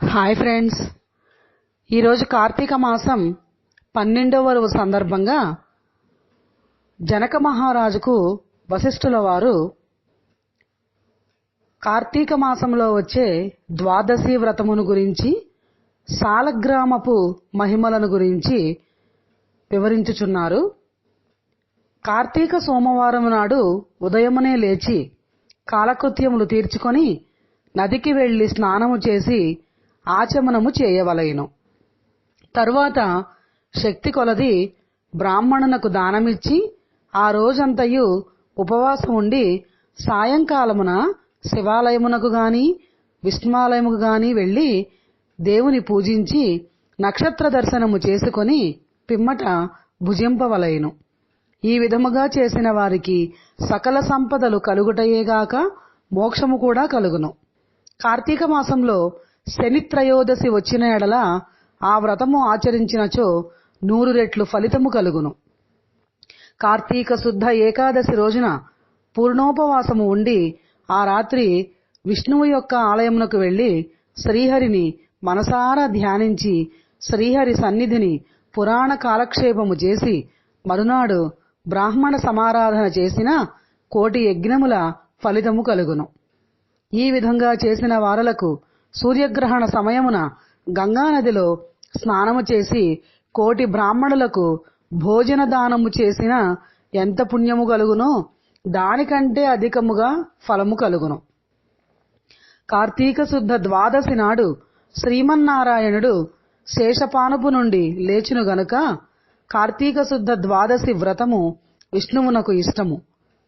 Hi friends ఈరోజు కార్తీక మాసం పన్నెండవ రోజు సందర్భంగా జనక మహారాజుకు వశిష్ఠుల వారు కార్తీక మాసంలో వచ్చే ద్వాదశి వ్రతమును గురించి సాలగ్రామపు మహిమలను గురించి వివరించుచున్నారు. కార్తీక సోమవారం నాడు ఉదయమునే లేచి కాలకృత్యములు తీర్చుకొని నదికి వెళ్ళి స్నానము చేసి ఆచమనము చేయవలయను తరువాత శక్తి కొలది బ్రాహ్మణునకు దానమిచ్చి ఆ రోజంతయు ఉపవాసం ఉండి సాయంకాలమున శివాలయమునకు గాని విష్ణుమాలయముకు గాని వెళ్ళి దేవుని పూజించి నక్షత్ర దర్శనము చేసుకొని పిమ్మట భుజింపవలయను ఈ విధముగా చేసిన వారికి సకల సంపదలు కలుగుటయేగాక మోక్షము కూడా కలుగును. కార్తీక మాసంలో శనిత్రయోదశి వచ్చిన ఎడల ఆ వ్రతము ఆచరించినచో నూరు రెట్లు ఫలితము కలుగును. కార్తీక శుద్ధ ఏకాదశి రోజున పూర్ణోపవాసము ఉండి ఆ రాత్రి విష్ణువు యొక్క ఆలయమునకు వెళ్ళి శ్రీహరిని మనసారా ధ్యానించి శ్రీహరి సన్నిధిని పురాణ కాలక్షేపము చేసి మరునాడు బ్రాహ్మణ సమారాధన చేసిన కోటి యజ్ఞముల ఫలితము కలుగును. ఈ విధంగా చేసిన వారలకు సూర్యగ్రహణ సమయమున గంగానదిలో స్నానము చేసి కోటి బ్రాహ్మణులకు భోజన దానము చేసిన ఎంత పుణ్యము కలుగునో దానికంటే అధికముగా ఫలము కలుగును. కార్తీక శుద్ధ ద్వాదశి నాడు శ్రీమన్నారాయణుడు శేషపానుపు నుండి లేచును గనుక కార్తీక శుద్ధ ద్వాదశి వ్రతము విష్ణువునకు ఇష్టము.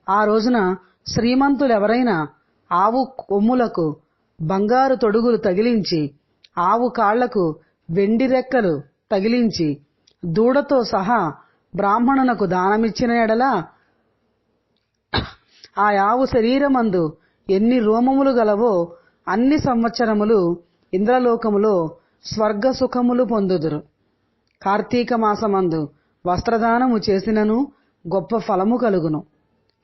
ఆ రోజున శ్రీమంతులెవరైనా ఆవు కొమ్ములకు బంగారు తొడుగులు తగిలించి ఆవు కాళ్ళకు వెండి రెక్కలు తగిలించి దూడతో సహా బ్రాహ్మణునకు దానమిచ్చిన ఎడల ఆ ఆవు శరీరమందు ఎన్ని రోమములు గలవో అన్ని సంవత్సరములు ఇంద్రలోకములో స్వర్గ సుఖములు పొందుదురు. కార్తీక మాసమందు వస్త్రదానము చేసినను గొప్ప ఫలము కలుగును.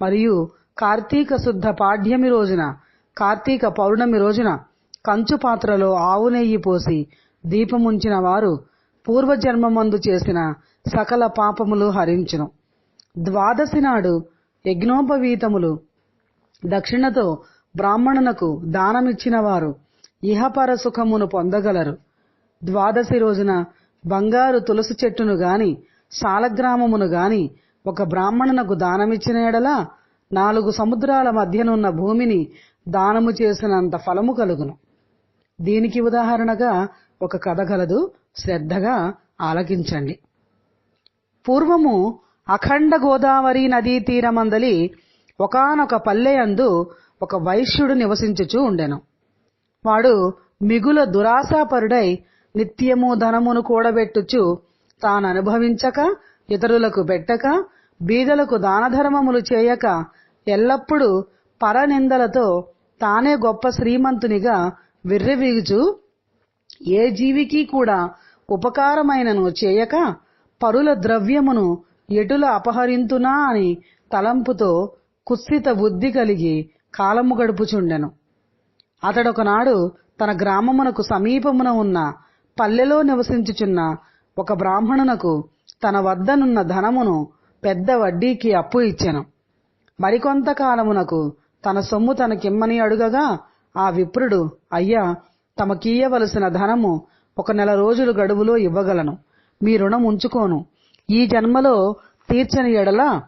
మరియు కార్తీక శుద్ధ పాడ్యమి రోజున కార్తీక పౌర్ణమి రోజున కంచు పాత్రలో ఆవు నెయ్యి పోసి దీపముంచిన వారు పూర్వజన్మమందు చేసిన సకల పాపములు హరించును. ద్వాదశి నాడు యజ్ఞోపవీతములు దక్షిణతో బ్రాహ్మణునకు దానమిచ్చిన వారు ఇహపర సుఖమును పొందగలరు. ద్వాదశి రోజున బంగారు తులసి చెట్టును గాని సాలగ్రామమును గాని ఒక బ్రాహ్మణునకు దానమిచ్చిన ఎడల నాలుగు సముద్రాల మధ్యనున్న భూమిని దానము చేసినంత ఫలము కలుగును. దీనికి ఉదాహరణగా ఒక కథ కలదు శ్రద్ధగా ఆలకించండి. పూర్వము అఖండ గోదావరి నదీ తీరమందలి ఒకనొక పల్లెయందు ఒక వైశ్యుడు నివసించుచూ ఉండెను. వాడు మిగుల దురాశాపరుడై నిత్యము ధనమును కూడబెట్టుచు తాను అనుభవించక ఇతరులకు పెట్టక బీదలకు దానధర్మములు చేయక ఎల్లప్పుడూ పరనిందలతో తానే గొప్ప శ్రీమంతునిగా విర్రవీగుచు ఏ జీవికి కూడా ఉపకారమైనను చేయక పరుల ద్రవ్యమును ఎటుల అపహరింతునా అని తలంపుతో కుత్సిత బుద్ధి కలిగి కాలము గడుపుచుండెను. అతడొకనాడు తన గ్రామమునకు సమీపమున ఉన్న పల్లెలో నివసించుచున్న ఒక బ్రాహ్మణునకు తన వద్దనున్న ధనమును పెద్ద వడ్డీకి అప్పు ఇచ్చెను. మరికొంతకాలమునకు తన సొమ్ము తనకిమ్మని అడుగగా ఆ విప్రుడు అయ్యా తమకీయవలసిన ధనము ఒక నెల రోజులు గడువులో ఇవ్వగలను. మీ రుణం ఉంచుకోను. ఈ జన్మలో తీర్చని ఎడల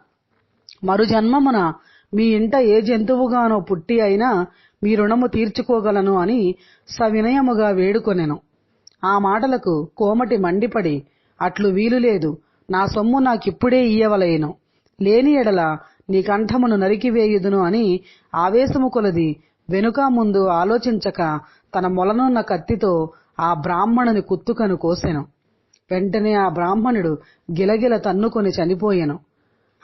మరు జన్మమున మీ ఇంట ఏ జంతువుగానో పుట్టి అయినా మీ రుణము తీర్చుకోగలను అని సవినయముగా వేడుకొనెను. ఆ మాటలకు కోమటి మండిపడి అట్లు వీలులేదు నా సొమ్ము నాకిప్పుడే ఇయ్యవలేను. లేని ఎడల నీ కంఠమును నరికివేయుదును అని ఆవేశము కొలది. వెనుక ముందు ఆలోచించక తన మొలనున్న కత్తితో ఆ బ్రాహ్మణుని కుత్తుకను కోసెను. వెంటనే ఆ బ్రాహ్మణుడు గిలగిల తన్నుకొని చనిపోయెను.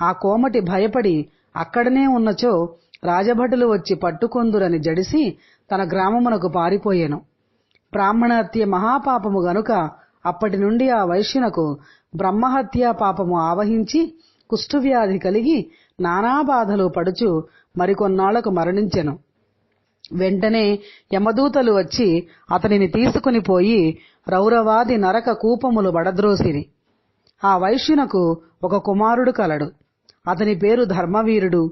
ఆ కోమటి భయపడి అక్కడనే ఉన్నచో రాజభటులు వచ్చి పట్టుకొందురని జడిసి తన గ్రామమునకు పారిపోయెను. బ్రాహ్మణహత్య మహాపాపము గనుక అప్పటి నుండి ఆ వైశ్యునకు బ్రహ్మహత్యా పాపము ఆవహించి కుష్ఠువ్యాధి కలిగి నానా బాధలు పడుచు మరికొన్నాళ్ళకు మరణించెను. వెంటనే యమదూతలు వచ్చి అతనిని తీసుకుని పోయి రౌరవాది నరక కూపములు బడద్రోసిరి ఆ వైశ్యునకు ఒక కుమారుడు కలడు. అతని పేరు ధర్మవీరుడు.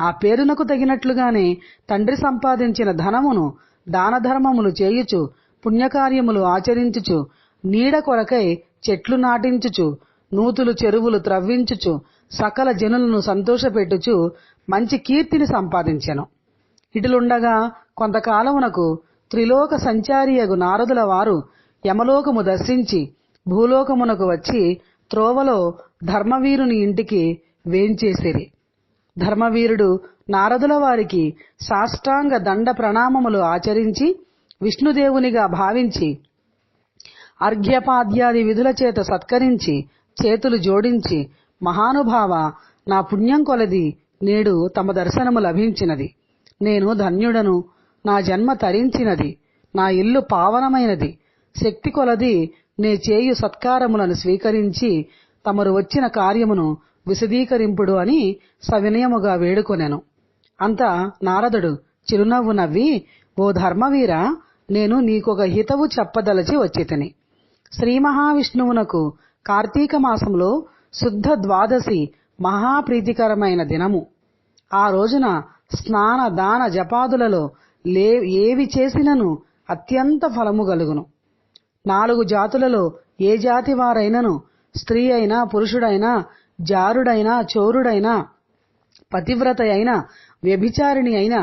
ఆ పేరునకు తగినట్లుగానే తండ్రి సంపాదించిన ధనమును దానధర్మములు చేయుచు పుణ్యకార్యములు ఆచరించుచు నీడ కొరకై చెట్లు నాటించుచు నూతులు చెరువులు త్రవ్వించుచు సకల జనులను సంతోషపెట్టుచు మంచి కీర్తిని సంపాదించెను. ఇటులుండగా కొంతకాలమునకు త్రిలోక సంచారియగు నారదుల వారు యమలోకము దర్శించి భూలోకమునకు వచ్చి త్రోవలో ధర్మవీరుని ఇంటికి వేంచేసిరి. ధర్మవీరుడు నారదుల వారికి సాష్టాంగ దండ ప్రణామములు ఆచరించి విష్ణుదేవునిగా భావించి అర్ఘ్యపాద్యాది విధుల చేత సత్కరించి చేతులు జోడించి మహానుభావ నా పుణ్యం కొలది నేడు తమ దర్శనము లభించినది. నేను ధన్యుడను నా జన్మ తరించినది నా ఇల్లు పావనమైనది. శక్తి కొలది నే చేయు సత్కారములను స్వీకరించి తమరు వచ్చిన కార్యమును విశదీకరింపుడు అని సవినయముగా వేడుకొనెను. అంతా నారదుడు చిరునవ్వు నవ్వి ఓ ధర్మవీర నేను నీకొక హితవు చెప్పదలచి వచ్చితిని. శ్రీ మహావిష్ణువునకు కార్తీక మాసంలో శుద్ధ ద్వాదశి మహాప్రీతికరమైన దినము. ఆ రోజున స్నాన దాన జపాదులలో లే ఏవి చేసినను అత్యంత ఫలము గలుగును నాలుగు జాతులలో ఏ జాతి వారైనను? స్త్రీ అయినా పురుషుడైనా జారుడైనా చోరుడైనా పతివ్రత అయినా వ్యభిచారిణి అయినా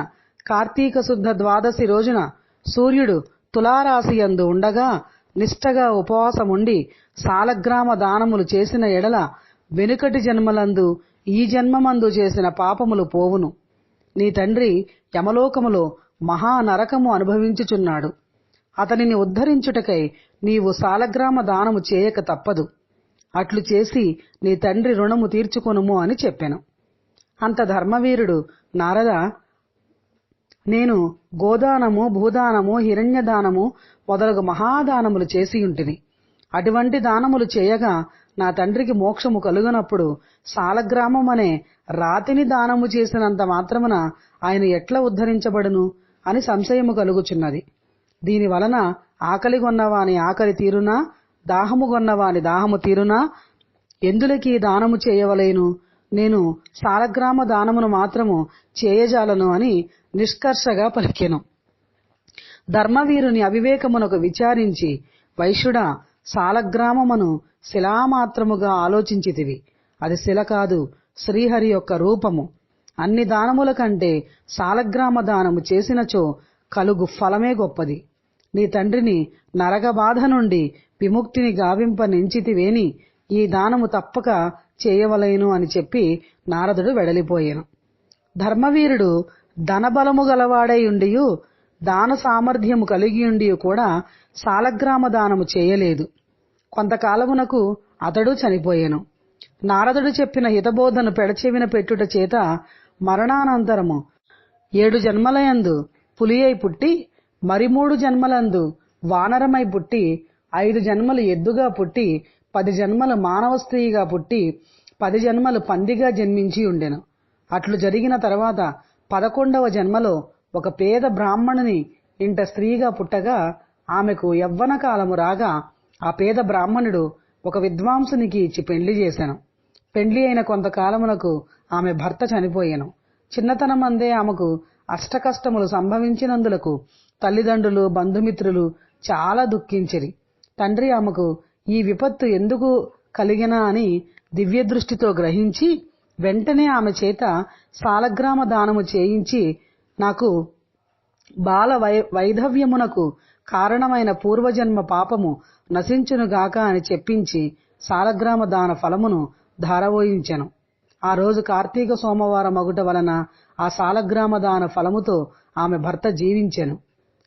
కార్తీక శుద్ధ ద్వాదశి రోజున సూర్యుడు తులారాశి యందు ఉండగా నిష్టగా ఉపవాసముండి సాలగ్రామ దానములు చేసిన ఎడల వెనుకటి జన్మలందు ఈ జన్మమందు చేసిన పాపములు పోవును. నీ తండ్రి యమలోకములో మహా నరకము అనుభవించుచున్నాడు. అతనిని ఉద్ధరించుటకై నీవు సాలగ్రామ దానము చేయక తప్పదు. అట్లు చేసి నీ తండ్రి రుణము తీర్చుకొనుము అని చెప్పెను. అంత ధర్మవీరుడు నారద నేను గోదానము భూదానము హిరణ్యదానము మొదలగు మహాదానములు చేసియుంటిని. అటువంటి దానములు చేయగా నా తండ్రికి మోక్షము కలుగనప్పుడు సాలగ్రామం అనే రాతిని దానము చేసినంత మాత్రమున ఆయన ఎట్లా ఉద్ధరించబడును అని సంశయము కలుగుచున్నది. దీని వలన ఆకలి కొన్నవాని ఆకలి తీరునా? దాహము కొన్నవాని దాహము తీరునా? ఎందులకి దానము చేయవలేను? నేను సాలగ్రామ దానమును మాత్రము చేయజాలను అని నిష్కర్షగా పలికెను. ధర్మవీరుని అవివేకమునకు విచారించి వైశ్యుడా సాలగ్రామమును శిలామాత్రముగా ఆలోచించితివి. అది శిల కాదు శ్రీహరి యొక్క రూపము. అన్ని దానముల కంటే సాలగ్రామ దానము చేసినచో కలుగు ఫలమే గొప్పది. నీ తండ్రిని నరకబాధ నుండి విముక్తిని గావింప నెంచితివేని ఈ దానము తప్పక చేయవలేను అని చెప్పి నారదుడు వెడలిపోయాను. ధర్మవీరుడు ధనబలము గలవాడై ఉండియు దాన సామర్థ్యము ఉండి కూడా సాలగ్రామ దానము చేయలేదు. కొంతకాలమునకు అతడు చనిపోయాను. నారదుడు చెప్పిన హితబోధను పెడచెవిన పెట్టుట చేత మరణానంతరము ఏడు జన్మలయందు పులియై పుట్టి మరి మూడు జన్మలందు వానరమై పుట్టి ఐదు జన్మలు ఎద్దుగా పుట్టి పది జన్మలు మానవ స్త్రీగా పుట్టి పది జన్మలు పందిగా జన్మించి ఉండెను. అట్లు జరిగిన తర్వాత పదకొండవ జన్మలో ఒక పేద బ్రాహ్మణుని ఇంట స్త్రీగా పుట్టగా ఆమెకు యవ్వన కాలము రాగా ఆ పేద బ్రాహ్మణుడు ఒక విద్వాంసునికి ఇచ్చి పెండ్లి చేశాను. పెండ్లి అయిన కొంతకాలమునకు ఆమె భర్త చనిపోయాను. చిన్నతనమందే ఆమెకు అష్టకష్టములు సంభవించినందులకు తల్లిదండ్రులు బంధుమిత్రులు చాలా దుఃఖించిరి. తండ్రి ఆమెకు ఈ విపత్తు ఎందుకు కలిగినా అని దివ్య దృష్టితో గ్రహించి వెంటనే ఆమె చేత సాలగ్రామ దానము చేయించి నాకు బాల వై వైధవ్యమునకు కారణమైన పూర్వజన్మ పాపము నశించునుగాక అని చెప్పించి సాలగ్రామ దాన ఫలమును ధారవోయించెను. ఆ రోజు కార్తీక సోమవారం మగుట వలన ఆ సాలగ్రామ దాన ఫలముతో ఆమె భర్త జీవించెను.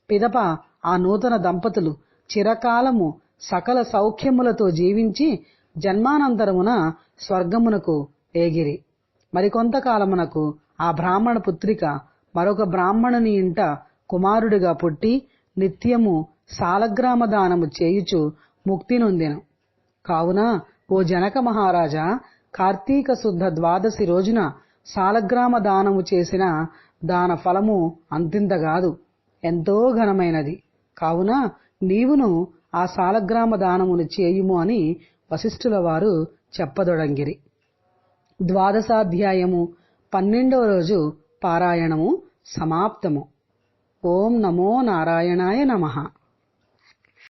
పిదప ఆ నూతన దంపతులు చిరకాలము సకల సౌఖ్యములతో జీవించి జన్మానంతరమున స్వర్గమునకు ఏగిరి. మరికొంతకాలమునకు ఆ బ్రాహ్మణ పుత్రిక మరొక బ్రాహ్మణుని ఇంట కుమారుడిగా పుట్టి నిత్యము సాలగ్రామ దానము చేయుచు ముక్తి నొందెను. కావున ఓ జనక మహారాజా కార్తీక శుద్ధ ద్వాదశి రోజున సాలగ్రామ దానము చేసిన దాన ఫలము అంతింతగాదు ఎంతో ఘనమైనది. కావున నీవును ఆ సాలగ్రామ దానమును చేయుము అని వశిష్ఠుల వారు చెప్పదొడంగిరి. ద్వాదశాధ్యాయము పన్నెండవ రోజు పారాయణము సమాప్తము. ఓం నమో నారాయణాయ నమః.